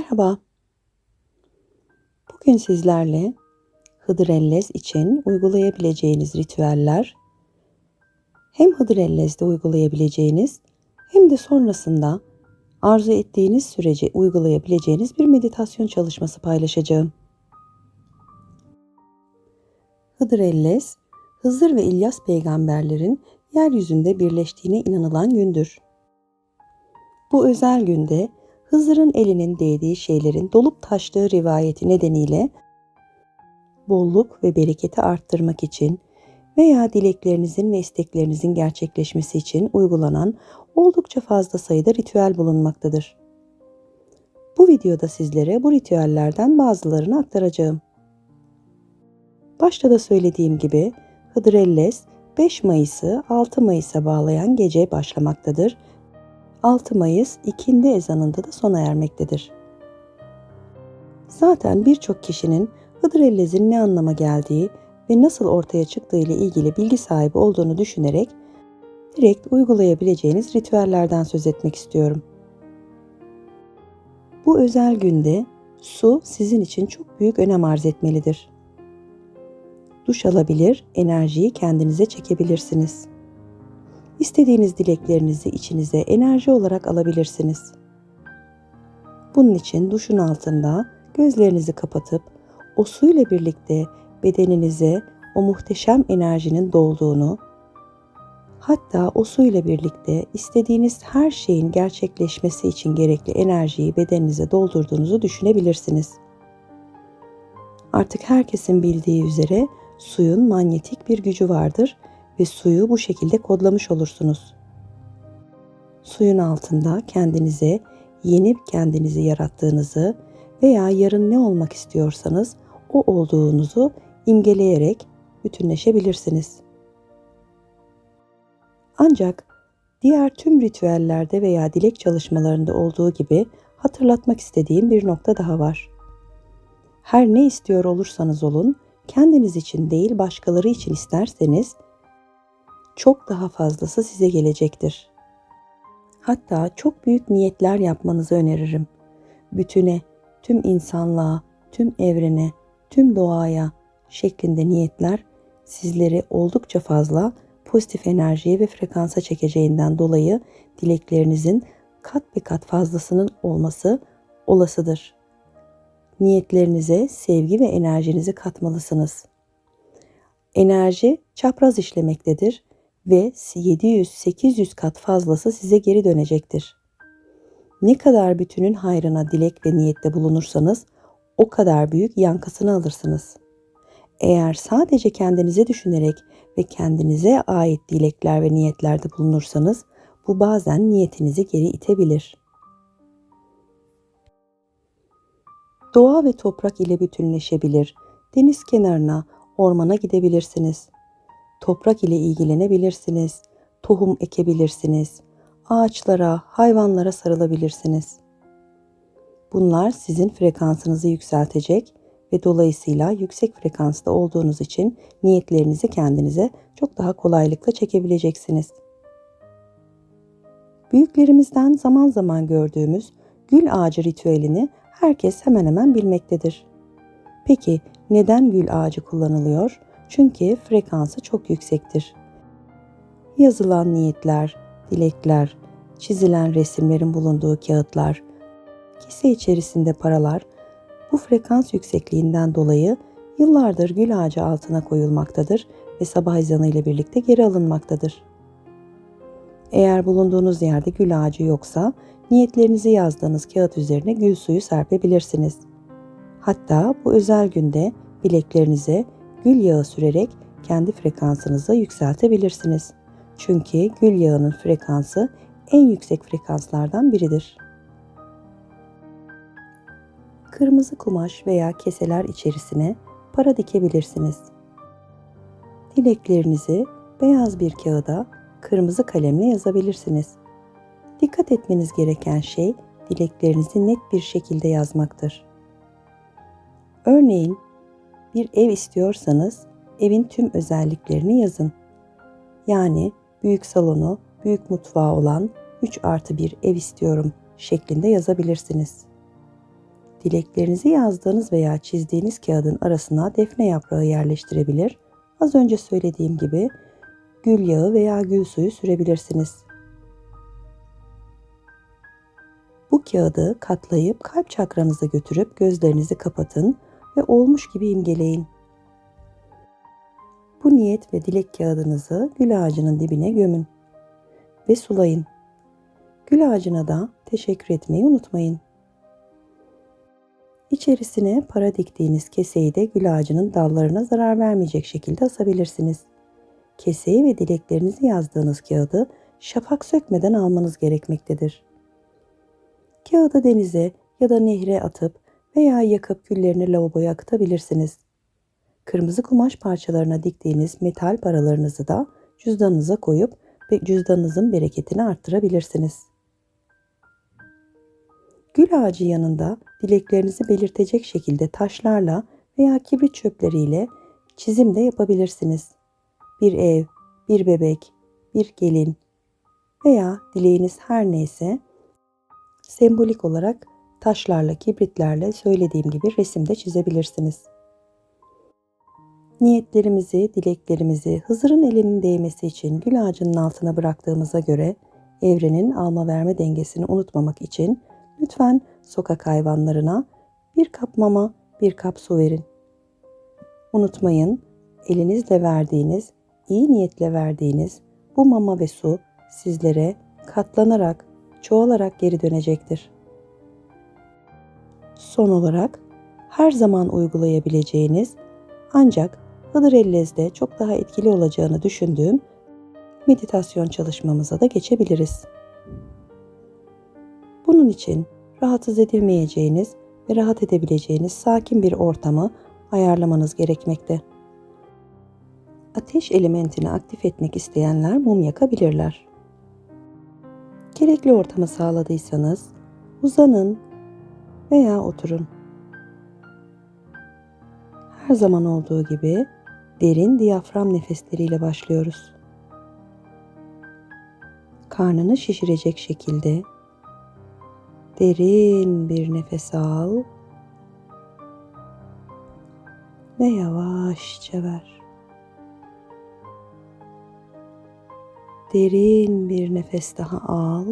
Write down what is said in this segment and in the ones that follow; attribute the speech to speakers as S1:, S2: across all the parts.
S1: Merhaba. Bugün sizlerle Hıdrellez için uygulayabileceğiniz ritüeller, hem Hıdrellez'de uygulayabileceğiniz hem de sonrasında arzu ettiğiniz sürece uygulayabileceğiniz bir meditasyon çalışması paylaşacağım. Hıdrellez, Hızır ve İlyas peygamberlerin yeryüzünde birleştiğine inanılan gündür. Bu özel günde Hızır'ın elinin değdiği şeylerin dolup taştığı rivayeti nedeniyle bolluk ve bereketi arttırmak için veya dileklerinizin ve isteklerinizin gerçekleşmesi için uygulanan oldukça fazla sayıda ritüel bulunmaktadır. Bu videoda sizlere bu ritüellerden bazılarını aktaracağım. Başta da söylediğim gibi Hıdrellez 5 Mayıs'ı 6 Mayıs'a bağlayan gece başlamaktadır 6 Mayıs ikindi ezanında da sona ermektedir. Zaten birçok kişinin Hıdrellez'in ne anlama geldiği ve nasıl ortaya çıktığı ile ilgili bilgi sahibi olduğunu düşünerek direkt uygulayabileceğiniz ritüellerden söz etmek istiyorum. Bu özel günde su sizin için çok büyük önem arz etmelidir. Duş alabilir, enerjiyi kendinize çekebilirsiniz. İstediğiniz dileklerinizi içinize enerji olarak alabilirsiniz. Bunun için duşun altında gözlerinizi kapatıp o suyla birlikte bedeninize o muhteşem enerjinin dolduğunu, hatta o suyla birlikte istediğiniz her şeyin gerçekleşmesi için gerekli enerjiyi bedeninize doldurduğunuzu düşünebilirsiniz. Artık herkesin bildiği üzere suyun manyetik bir gücü vardır ve suyu bu şekilde kodlamış olursunuz. Suyun altında kendinize yeni kendinizi yarattığınızı veya yarın ne olmak istiyorsanız o olduğunuzu imgeleyerek bütünleşebilirsiniz. Ancak diğer tüm ritüellerde veya dilek çalışmalarında olduğu gibi hatırlatmak istediğim bir nokta daha var. Her ne istiyor olursanız olun, kendiniz için değil başkaları için isterseniz çok daha fazlası size gelecektir. Hatta çok büyük niyetler yapmanızı öneririm. Bütüne, tüm insanlığa, tüm evrene, tüm doğaya şeklinde niyetler sizleri oldukça fazla pozitif enerjiye ve frekansa çekeceğinden dolayı dileklerinizin kat be kat fazlasının olması olasıdır. Niyetlerinize sevgi ve enerjinizi katmalısınız. Enerji çapraz işlemektedir ve 700-800 kat fazlası size geri dönecektir. Ne kadar bütünün hayrına dilek ve niyette bulunursanız o kadar büyük yankısını alırsınız. Eğer sadece kendinize düşünerek ve kendinize ait dilekler ve niyetlerde bulunursanız bu bazen niyetinizi geri itebilir. Doğa ve toprak ile bütünleşebilir. Deniz kenarına, ormana gidebilirsiniz toprak ile ilgilenebilirsiniz, tohum ekebilirsiniz, ağaçlara, hayvanlara sarılabilirsiniz. Bunlar sizin frekansınızı yükseltecek ve dolayısıyla yüksek frekansta olduğunuz için niyetlerinizi kendinize çok daha kolaylıkla çekebileceksiniz. Büyüklerimizden zaman zaman gördüğümüz gül ağacı ritüelini herkes hemen hemen bilmektedir. Peki neden gül ağacı kullanılıyor? Çünkü frekansı çok yüksektir. Yazılan niyetler, dilekler, çizilen resimlerin bulunduğu kağıtlar, kese içerisinde paralar bu frekans yüksekliğinden dolayı yıllardır gül ağacı altına koyulmaktadır ve sabah ezanı ile birlikte geri alınmaktadır. Eğer bulunduğunuz yerde gül ağacı yoksa niyetlerinizi yazdığınız kağıt üzerine gül suyu serpebilirsiniz. Hatta bu özel günde bileklerinize gül yağı sürerek kendi frekansınızı yükseltebilirsiniz. Çünkü gül yağının frekansı en yüksek frekanslardan biridir. Kırmızı kumaş veya keseler içerisine para dikebilirsiniz. Dileklerinizi beyaz bir kağıda kırmızı kalemle yazabilirsiniz. Dikkat etmeniz gereken şey dileklerinizi net bir şekilde yazmaktır. Örneğin bir ev istiyorsanız evin tüm özelliklerini yazın. Yani büyük salonu, büyük mutfağı olan 3 artı 1 ev istiyorum şeklinde yazabilirsiniz. Dileklerinizi yazdığınız veya çizdiğiniz kağıdın arasına defne yaprağı yerleştirebilir. Az önce söylediğim gibi gül yağı veya gül suyu sürebilirsiniz. Bu kağıdı katlayıp kalp çakranıza götürüp gözlerinizi kapatın ve olmuş gibi imgeleyin. Bu niyet ve dilek kağıdınızı gül ağacının dibine gömün ve sulayın. Gül ağacına da teşekkür etmeyi unutmayın. İçerisine para diktiğiniz keseyi de gül ağacının dallarına zarar vermeyecek şekilde asabilirsiniz. Keseyi ve dileklerinizi yazdığınız kağıdı şafak sökmeden almanız gerekmektedir. Kağıdı denize ya da nehre atıp veya yakıp küllerini lavaboya akıtabilirsiniz. Kırmızı kumaş parçalarına diktiğiniz metal paralarınızı da cüzdanınıza koyup ve cüzdanınızın bereketini arttırabilirsiniz. Gül ağacı yanında dileklerinizi belirtecek şekilde taşlarla veya kibrit çöpleriyle çizim de yapabilirsiniz. Bir ev, bir bebek, bir gelin veya dileğiniz her neyse sembolik olarak taşlarla, kibritlerle söylediğim gibi resimde çizebilirsiniz. Niyetlerimizi, dileklerimizi Hızır'ın elinin değmesi için gül ağacının altına bıraktığımıza göre evrenin alma verme dengesini unutmamak için lütfen sokak hayvanlarına bir kap mama, bir kap su verin. Unutmayın, elinizle verdiğiniz, iyi niyetle verdiğiniz bu mama ve su sizlere katlanarak, çoğalarak geri dönecektir. Son olarak her zaman uygulayabileceğiniz ancak Hıdrellez'de çok daha etkili olacağını düşündüğüm meditasyon çalışmamıza da geçebiliriz. Bunun için rahatsız edilmeyeceğiniz ve rahat edebileceğiniz sakin bir ortamı ayarlamanız gerekmekte. Ateş elementini aktif etmek isteyenler mum yakabilirler. Gerekli ortamı sağladıysanız uzanın veya oturun. Her zaman olduğu gibi derin diyafram nefesleriyle başlıyoruz. Karnını şişirecek şekilde derin bir nefes al ve yavaşça ver. Derin bir nefes daha al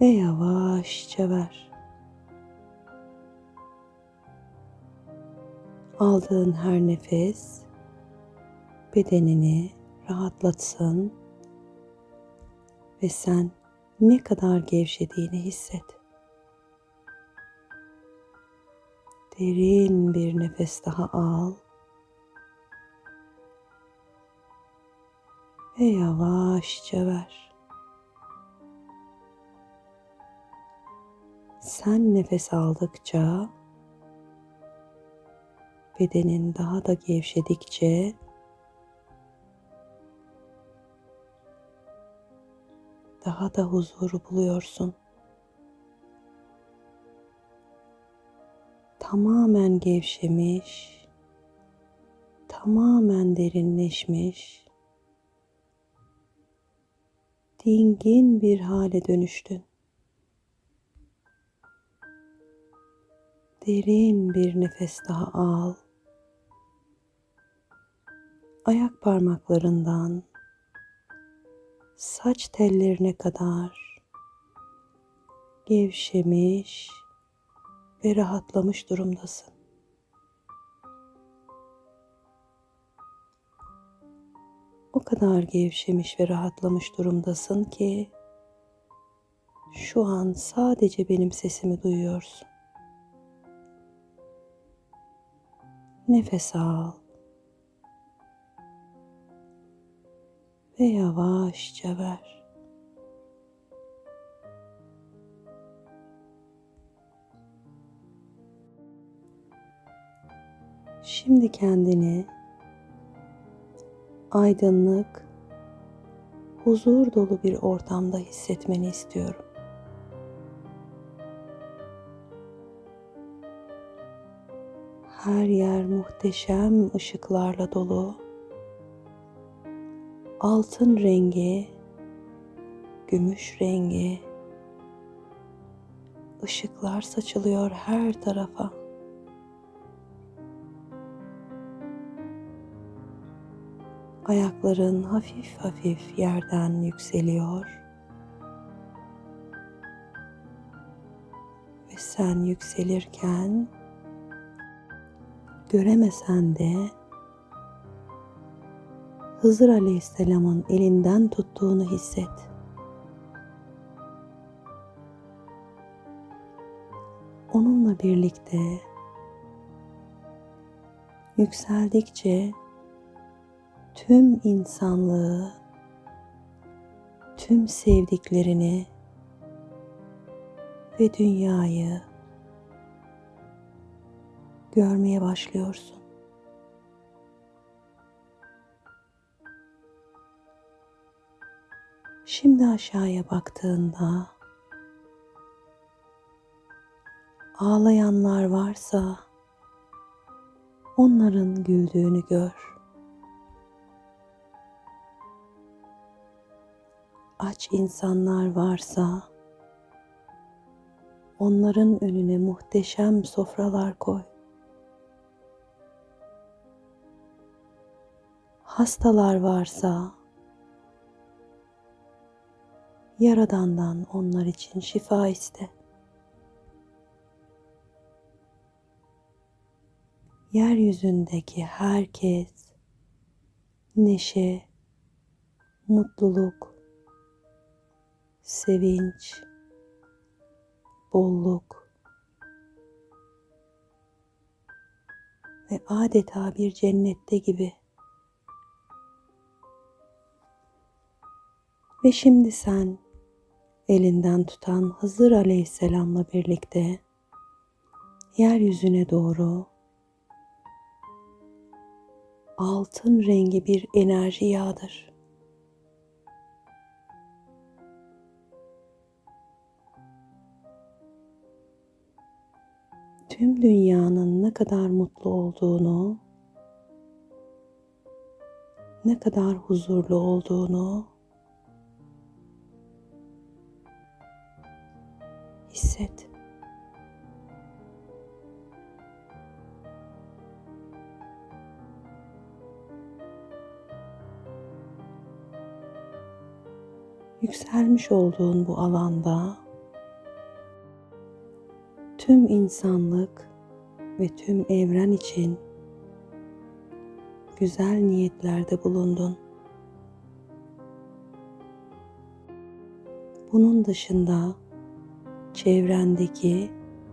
S1: ve yavaşça ver. Aldığın her nefes bedenini rahatlatsın ve sen ne kadar gevşediğini hisset. Derin bir nefes daha al. Ve yavaşça ver. Sen nefes aldıkça bedenin daha da gevşedikçe daha da huzuru buluyorsun. Tamamen gevşemiş, tamamen derinleşmiş, dingin bir hale dönüştün. Derin bir nefes daha al. Ayak parmaklarından saç tellerine kadar gevşemiş ve rahatlamış durumdasın. O kadar gevşemiş ve rahatlamış durumdasın ki şu an sadece benim sesimi duyuyorsun. Nefes al. ve yavaşça ver. Şimdi kendini aydınlık, huzur dolu bir ortamda hissetmeni istiyorum. Her yer muhteşem ışıklarla dolu altın rengi, gümüş rengi, Işıklar saçılıyor her tarafa. Ayakların hafif hafif yerden yükseliyor. Ve sen yükselirken göremesen de Hızır Aleyhisselam'ın elinden tuttuğunu hisset. Onunla birlikte yükseldikçe tüm insanlığı, tüm sevdiklerini ve dünyayı görmeye başlıyorsun. Şimdi aşağıya baktığında ağlayanlar varsa onların güldüğünü gör. Aç insanlar varsa onların önüne muhteşem sofralar koy. Hastalar varsa Yaradan'dan onlar için şifa iste. Yeryüzündeki herkes neşe, mutluluk, sevinç, bolluk ve adeta bir cennette gibi. Ve şimdi sen elinden tutan Hızır Aleyhisselam'la birlikte yeryüzüne doğru altın rengi bir enerji yağdır. Tüm dünyanın ne kadar mutlu olduğunu, ne kadar huzurlu olduğunu Yükselmiş olduğun bu alanda tüm insanlık ve tüm evren için güzel niyetlerde bulundun. Bunun dışında çevrendeki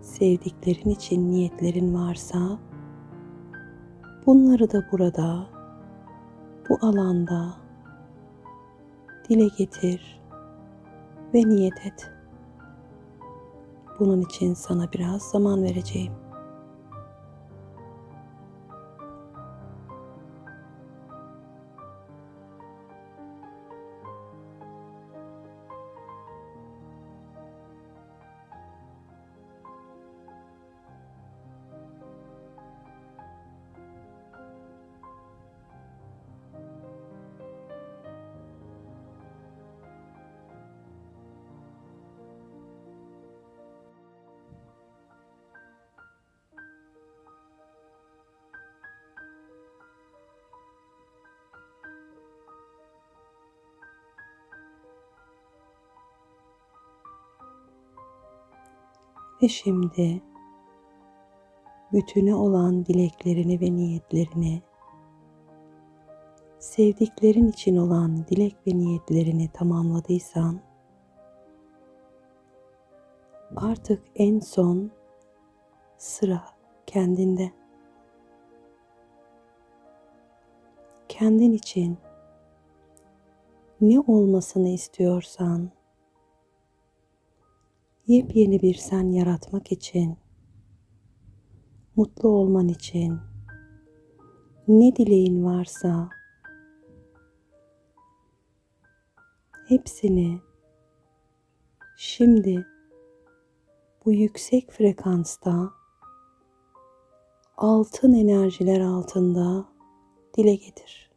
S1: sevdiklerin için niyetlerin varsa bunları da burada bu alanda dile getir ve niyet et. Bunun için sana biraz zaman vereceğim. Ve şimdi bütüne olan dileklerini ve niyetlerini, sevdiklerin için olan dilek ve niyetlerini tamamladıysan, artık en son sıra kendinde. Kendin için ne olmasını istiyorsan, yepyeni bir sen yaratmak için, mutlu olman için ne dileğin varsa hepsini şimdi bu yüksek frekansta altın enerjiler altında dile getir.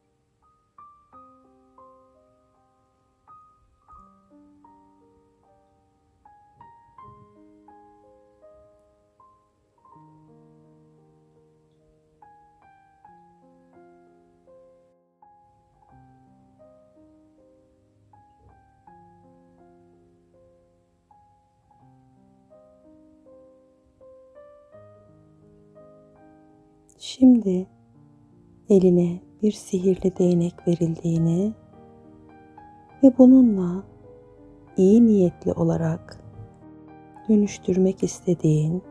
S1: Şimdi eline bir sihirli değnek verildiğini ve bununla iyi niyetli olarak dönüştürmek istediğin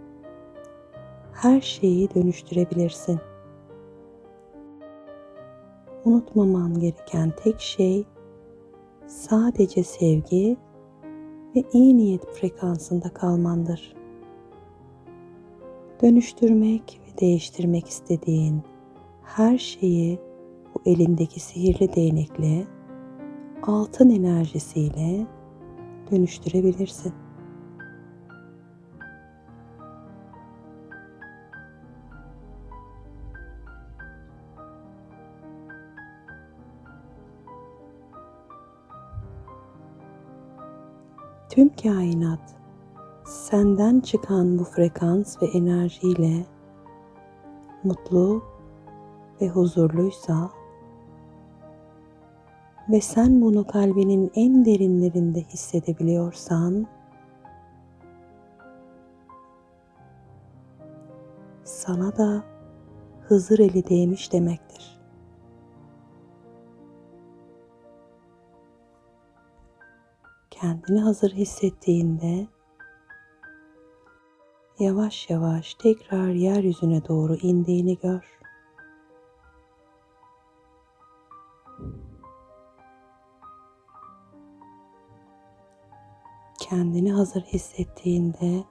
S1: her şeyi dönüştürebilirsin. Unutmaman gereken tek şey sadece sevgi ve iyi niyet frekansında kalmandır. Dönüştürmek ve değiştirmek istediğin her şeyi bu elindeki sihirli değnekle altın enerjisiyle dönüştürebilirsin. Tüm kainat senden çıkan bu frekans ve enerjiyle mutlu ve huzurluysa ve sen bunu kalbinin en derinlerinde hissedebiliyorsan sana da Hızır eli değmiş demektir. Kendini hazır hissettiğinde yavaş yavaş tekrar yeryüzüne doğru indiğini gör. Kendini hazır hissettiğinde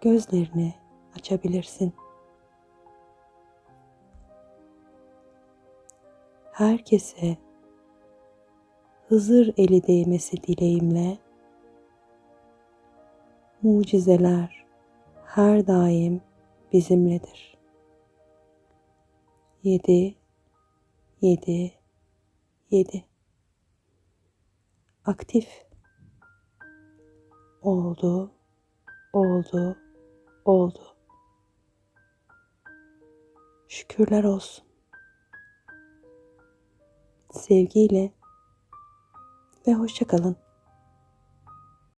S1: gözlerini açabilirsin. Herkese Hızır eli değmesi dileğimle mucizeler her daim bizimledir. 7 7 7 Aktif oldu, oldu, oldu. Şükürler olsun. Sevgiyle ve hoşça kalın.